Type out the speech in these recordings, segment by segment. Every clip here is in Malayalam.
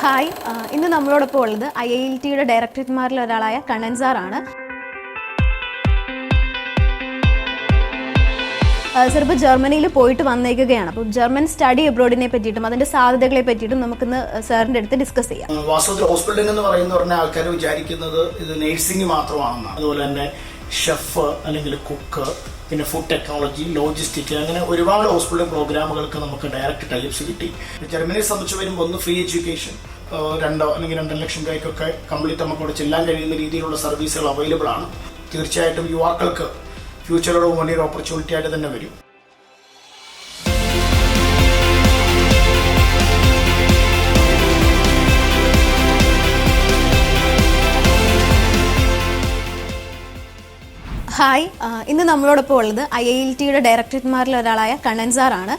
ഹായ് ഇന്ന് നമ്മളോടൊപ്പം ഉള്ളത് ഐ ഐ ടിയുടെ ഡയറക്ടർമാരിൽ ഒരാളായ കണ്ണൻ സാറാണ് സർ ഇപ്പോൾ ജർമ്മനിയിൽ പോയിട്ട് വന്നേക്കുകയാണ്. അപ്പോൾ ജർമ്മൻ സ്റ്റഡി അബ്രോഡിനെ പറ്റിയിട്ടും അതിന്റെ സാധ്യതകളെ പറ്റിയിട്ടും നമുക്കിന്ന് സാറിന്റെ അടുത്ത് ഡിസ്കസ് ചെയ്യാം. വാസ്തവത്തിൽ ഹോസ്പിറ്റലിംഗ് എന്ന് പറയുന്ന പറഞ്ഞ ആൾക്കാർ വിചാരിക്കുന്നത് ഇത് നേഴ്സിംഗ് മാത്രമാണെന്നാണ്. അതുപോലെ തന്നെ ഷെഫ് അല്ലെങ്കിൽ കുക്ക് പിന്നെ ഫുഡ് ടെക്നോളജി ലോജിസ്റ്റിക് അങ്ങനെ ഒരുപാട് ഹോസ്പിറ്റൽ പ്രോഗ്രാമുകൾക്ക് നമുക്ക് ഡയറക്റ്റ് ടൈപ്സ് കിട്ടി. ജർമ്മനിയെ സംബന്ധിച്ച് വരുമ്പോൾ ഒന്ന് ഫ്രീ എഡ്യൂക്കേഷൻ രണ്ടോ അല്ലെങ്കിൽ രണ്ടര ലക്ഷം രൂപയ്ക്കൊക്കെ കംപ്ലീറ്റ് നമുക്ക് അവിടെ ചെല്ലാൻ കഴിയുന്ന രീതിയിലുള്ള സർവീസുകൾ അവൈലബിൾ ആണ്. തീർച്ചയായിട്ടും യുവാക്കൾക്ക് ഫ്യൂച്ചറോട് വലിയൊരു ഓപ്പർച്യൂണിറ്റി ആയിട്ട് തന്നെ വരും. ഹായ്. ഇന്ന് നമ്മളോടൊപ്പം ഉള്ളത് ഐ ഐ ടി ടിയുടെ ഡയറക്ടർമാരിൽ ഒരാളായ കണ്ണൻ സാറാണ്.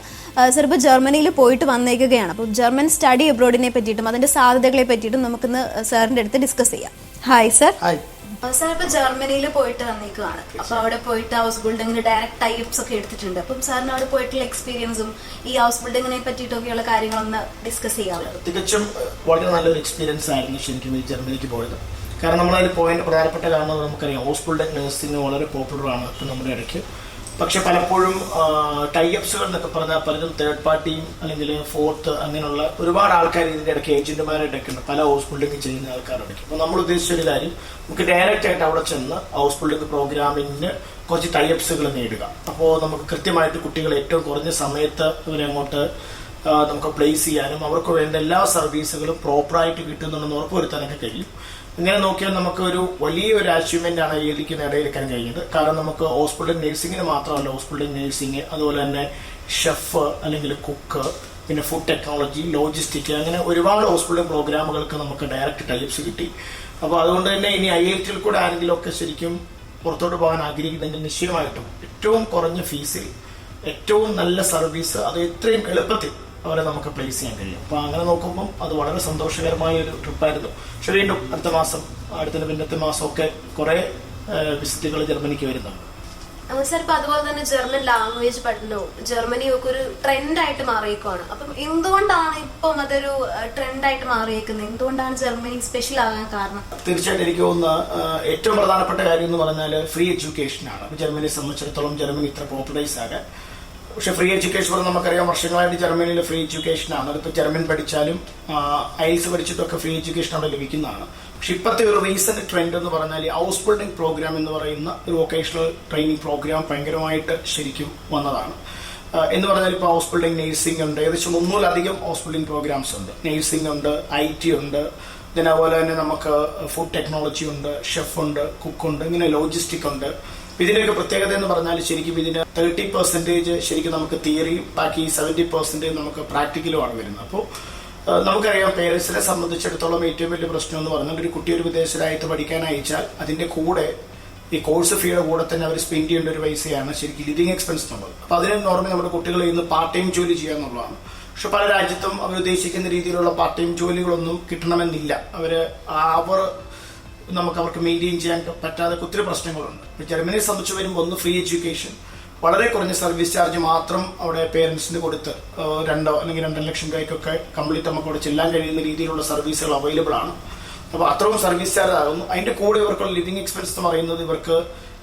സർ ഇപ്പോൾ ജർമ്മനിയിൽ പോയിട്ട് വന്നേക്കുകയാണ്. അപ്പോൾ ജർമ്മൻ സ്റ്റഡി അബ്രോഡിനെ പറ്റിയിട്ടും അതിന്റെ സാധ്യതകളെ പറ്റിയിട്ടും നമുക്കിന്ന് സാറിന്റെ അടുത്ത് ഡിസ്കസ് ചെയ്യാം. Hi sir. ഹായ്. സാർ ഇപ്പൊ ജർമ്മനിയിൽ പോയിട്ട് വന്നേക്കുവാണ് അപ്പൊ അവിടെ പോയിട്ട് ഹൗസ് ബിൽഡിങ്ങിന് ഡയറക്റ്റ് ടൈപ്സ് ഒക്കെ എടുത്തിട്ടുണ്ട്. അപ്പം സാറിന് അവിടെ പോയിട്ടുള്ള എക്സ്പീരിയൻസും ഈ ഹൗസ് ബിൽഡിങ്ങിനെ പറ്റിയിട്ടൊക്കെയുള്ള കാര്യങ്ങളൊന്ന് ഡിസ്കസ് ചെയ്യാമല്ലോ. തികച്ചും വളരെ നല്ലൊരു എക്സ്പീരിയൻസ് ആയിരുന്നു ശരിക്കും ജർമ്മനിക്ക് പോയത്. കാരണം നമ്മളതിൽ പോയിന്റ് പ്രധാനപ്പെട്ട കാരണം നമുക്കറിയാം. ഹോസ്പിറ്റൽ നഴ്സിംഗ് വളരെ പോപ്പുലർ ആണ് ഇപ്പം നമ്മുടെ ഇടയ്ക്ക്. പക്ഷെ പലപ്പോഴും ടൈഅപ്സുകൾ എന്നൊക്കെ പറഞ്ഞാൽ പലരും തേർഡ് പാർട്ടിയും അല്ലെങ്കിൽ ഫോർത്ത് അങ്ങനെയുള്ള ഒരുപാട് ആൾക്കാർ ഇതിന്റെ ഇടയ്ക്ക് ഏജന്റുമാരായിട്ടൊക്കെ ഉണ്ട്. പല ഹൗസ് ബിൽഡിംഗ് ചെയ്യുന്ന ആൾക്കാരുണ്ട് അപ്പോൾ നമ്മൾ ഉദ്ദേശിച്ച ഒരു കാര്യം നമുക്ക് ഡയറക്റ്റ് ആയിട്ട് അവിടെ ചെന്ന് ഹൗസ് ബിൽഡിംഗ് പ്രോഗ്രാമിന് കുറച്ച് ടൈഅപ്സുകൾ നേടുക. അപ്പോൾ നമുക്ക് കൃത്യമായിട്ട് കുട്ടികൾ ഏറ്റവും കുറഞ്ഞ സമയത്ത് ഇവരെ അങ്ങോട്ട് നമുക്ക് പ്ലേസ് ചെയ്യാനും അവർക്ക് വേണ്ട എല്ലാ സർവീസുകളും പ്രോപ്പറായിട്ട് കിട്ടുന്നുണ്ടെന്ന് ഉറപ്പുവരുത്താനൊക്കെ കഴിയും. ഇങ്ങനെ നോക്കിയാൽ നമുക്ക് ഒരു വലിയൊരു അച്ചീവ്മെന്റ് ആണ് എനിക്ക് നേടിയെടുക്കാൻ കഴിഞ്ഞത് കാരണം നമുക്ക് ഹോസ്പിറ്റൽ നഴ്സിംഗിന് മാത്രമല്ല ഹോസ്പിറ്റൽ നഴ്സിംഗ് അതുപോലെ തന്നെ ഷെഫ് അല്ലെങ്കിൽ കുക്ക് പിന്നെ ഫുഡ് ടെക്നോളജി ലോജിസ്റ്റിക് അങ്ങനെ ഒരുപാട് ഹോസ്പിറ്റൽ പ്രോഗ്രാമുകൾക്ക് നമുക്ക് ഡയറക്റ്റ് ടൈപ്സ് കിട്ടി. അപ്പോൾ അതുകൊണ്ട് തന്നെ ഇനി ഐ ഐ ടിയിൽ കൂടെ ആരെങ്കിലും ഒക്കെ ശരിക്കും പുറത്തോട്ട് പോകാൻ ആഗ്രഹിക്കുന്നെങ്കിൽ നിശ്ചയമായിട്ടും ഏറ്റവും കുറഞ്ഞ ഫീസിൽ ഏറ്റവും നല്ല സർവീസ് അത് എത്രയും എളുപ്പത്തിൽ അവരെ നമുക്ക് പ്ലേസ് ചെയ്യാൻ കഴിയും. അപ്പൊ അങ്ങനെ നോക്കുമ്പോൾ അത് വളരെ സന്തോഷകരമായ ഒരു ട്രിപ്പായിരുന്നു പക്ഷെ വീണ്ടും അടുത്ത മാസം അടുത്ത പിന്നത്തെ മാസം ഒക്കെ കുറെ വിസിറ്റുകൾ ജർമ്മനിക്ക് വരുന്നുണ്ട്. സാർ ഇപ്പൊ അതുപോലെ തന്നെ ജർമ്മൻ ലാംഗ്വേജ് പഠനവും ജർമ്മനിയൊക്കെ ഒരു ട്രെൻഡായിട്ട് മാറിയേക്കുവാണ്. അപ്പം എന്തുകൊണ്ടാണ് ഇപ്പം അതൊരു ട്രെൻഡായിട്ട് മാറിയേക്കുന്നത്? എന്തുകൊണ്ടാണ് ജർമ്മനി സ്പെഷ്യൽ ആകാൻ കാരണം? തീർച്ചയായിട്ടും എനിക്ക് തോന്നുന്ന ഏറ്റവും പ്രധാനപ്പെട്ട കാര്യം എന്ന് പറഞ്ഞാൽ ഫ്രീ എഡ്യൂക്കേഷൻ ആണ്. ജർമ്മനിയെ സംബന്ധിച്ചിടത്തോളം ജർമ്മനി ഇത്ര പോപ്പുലൈസ് ആകാൻ പക്ഷെ ഫ്രീ എഡ്യൂക്കേഷൻ പറഞ്ഞാൽ നമുക്കറിയാം വർഷങ്ങളായിട്ട് ജർമ്മനിയിൽ ഫ്രീ എഡ്യൂക്കേഷനാണ് അതിപ്പോൾ ജർമ്മൻ പഠിച്ചാലും ഐസ് പഠിച്ചിട്ടൊക്കെ ഫ്രീ എഡ്യൂക്കേഷൻ അവിടെ ലഭിക്കുന്നതാണ്. പക്ഷെ ഇപ്പോഴത്തെ ഒരു റീസെന്റ് ട്രെൻഡ് എന്ന് പറഞ്ഞാൽ ഹൗസ് ബിൽഡിംഗ് പ്രോഗ്രാം എന്ന് പറയുന്ന ഒരു വൊക്കേഷണൽ ട്രെയിനിങ് പ്രോഗ്രാം ഭയങ്കരമായിട്ട് ശരിക്കും വന്നതാണ്. എന്ന് പറഞ്ഞാൽ ഇപ്പോൾ ഹൗസ് ബിൽഡിംഗ് നഴ്സിംഗ് ഉണ്ട്. ഏകദേശം മുന്നൂറിലധികം ഹൗസ് ബിൽഡിംഗ് പ്രോഗ്രാംസ് ഉണ്ട്. നഴ്സിംഗ് ഉണ്ട് ഐ ടി ഉണ്ട്. പിന്നെ പോലെ തന്നെ നമുക്ക് ഫുഡ് ടെക്നോളജി ഉണ്ട് ഷെഫ് ഉണ്ട് കുക്ക് ഉണ്ട്. ഇങ്ങനെ ലോജിസ്റ്റിക് ഉണ്ട്. ഇതിന്റെയൊക്കെ പ്രത്യേകത എന്ന് പറഞ്ഞാൽ ശരിക്കും ഇതിന് തേർട്ടി പെർസെന്റേജ് ശരിക്കും നമുക്ക് തിയറിയും ബാക്കി സെവന്റി പെർസെന്റേജ് നമുക്ക് പ്രാക്ടിക്കലുമാണ് വരുന്നത്. അപ്പോൾ നമുക്കറിയാം പേരൻസിനെ സംബന്ധിച്ചിടത്തോളം ഏറ്റവും വലിയ പ്രശ്നം എന്ന് പറഞ്ഞാൽ ഒരു കുട്ടി ഒരു വിദേശ പഠിക്കാൻ അയച്ചാൽ അതിന്റെ കൂടെ ഈ കോഴ്സ് ഫീയുടെ കൂടെ തന്നെ അവർ സ്പെൻഡ് ചെയ്യേണ്ട ഒരു പൈസയാണ് ശരിക്കും ലിവിങ് എക്സ്പെൻസ് എന്നുള്ളത്. അപ്പൊ അതിന് നോർമലി നമ്മുടെ കുട്ടികൾ ഇന്ന് പാർട്ട് ടൈം ജോലി ചെയ്യുക എന്നുള്ളതാണ്. പക്ഷെ പല രാജ്യത്തും അവർ ഉദ്ദേശിക്കുന്ന രീതിയിലുള്ള പാർട്ട് ടൈം ജോലികളൊന്നും കിട്ടണമെന്നില്ല. അവർ അവർ നമുക്ക് അവർക്ക് മെയിന്റെയിൻ ചെയ്യാൻ പറ്റാതെ ഒത്തിരി പ്രശ്നങ്ങളുണ്ട്. ഇപ്പൊ ജർമ്മനിയെ സംബന്ധിച്ച് വരുമ്പോൾ ഒന്ന് ഫ്രീ എഡ്യൂക്കേഷൻ വളരെ കുറഞ്ഞ സർവീസ് ചാർജ് മാത്രം അവിടെ പേരൻസിന് കൊടുത്ത് രണ്ടോ അല്ലെങ്കിൽ രണ്ടര ലക്ഷം രൂപയ്ക്കൊക്കെ കംപ്ലീറ്റ് നമുക്ക് അവിടെ ചെല്ലാൻ കഴിയുന്ന രീതിയിലുള്ള സർവീസുകൾ അവൈലബിൾ ആണ്. അപ്പോൾ അത്രയും സർവീസ് ചാർജ് ആകുന്നു. അതിന്റെ കൂടെ ഇവർക്കുള്ള ലിവിങ് എക്സ്പെൻസ് എന്ന് പറയുന്നത് ഇവർക്ക്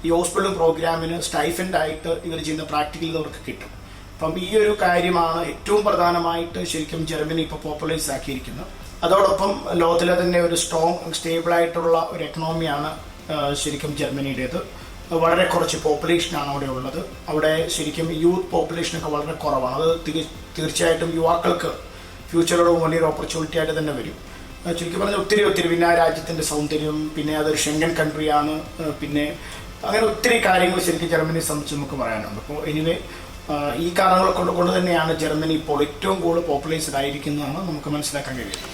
ഈ ഹോസ്പിറ്റൽ പ്രോഗ്രാമിന് സ്റ്റൈഫൻഡ് ആയിട്ട് ഇവർ ചെയ്യുന്ന പ്രാക്ടിക്കൽ അവർക്ക് കിട്ടും. അപ്പം ഈ ഒരു കാര്യമാണ് ഏറ്റവും പ്രധാനമായിട്ട് ശരിക്കും ജർമ്മനി ഇപ്പോൾ പോപ്പുലൈസ് ആക്കിയിരിക്കുന്നത്. അതോടൊപ്പം ലോകത്തിലെ തന്നെ ഒരു സ്ട്രോങ് സ്റ്റേബിൾ ആയിട്ടുള്ള ഒരു എക്കണോമിയാണ് ശരിക്കും ജർമ്മനിയുടേത്. വളരെ കുറച്ച് പോപ്പുലേഷനാണ് അവിടെ ഉള്ളത്. അവിടെ ശരിക്കും യൂത്ത് പോപ്പുലേഷനൊക്കെ വളരെ കുറവാണ്. അത് തീർച്ചയായിട്ടും യുവാക്കൾക്ക് ഫ്യൂച്ചറോട് വലിയൊരു ഓപ്പർച്യൂണിറ്റി ആയിട്ട് തന്നെ വരും. ചുരുക്കി പറഞ്ഞാൽ ഒത്തിരി ഒത്തിരി പിന്നെ ആ രാജ്യത്തിന്റെ സൗന്ദര്യം പിന്നെ അതൊരു ഷെങ്കൻ കൺട്രിയാണ് പിന്നെ അങ്ങനെ ഒത്തിരി കാര്യങ്ങൾ ശരിക്കും ജർമ്മനിയെ സംബന്ധിച്ച് നമുക്ക് പറയാനുണ്ട്. അപ്പോൾ എനിവേ ഈ കാരണങ്ങൾ കൊണ്ട് കൊണ്ട് തന്നെയാണ് ജർമ്മനി ഇപ്പോൾ ഏറ്റവും കൂടുതൽ പോപ്പുലേറ്റഡ് ആയിരിക്കുന്നതെന്ന് നമുക്ക് മനസ്സിലാക്കാൻ കഴിയുന്നത്.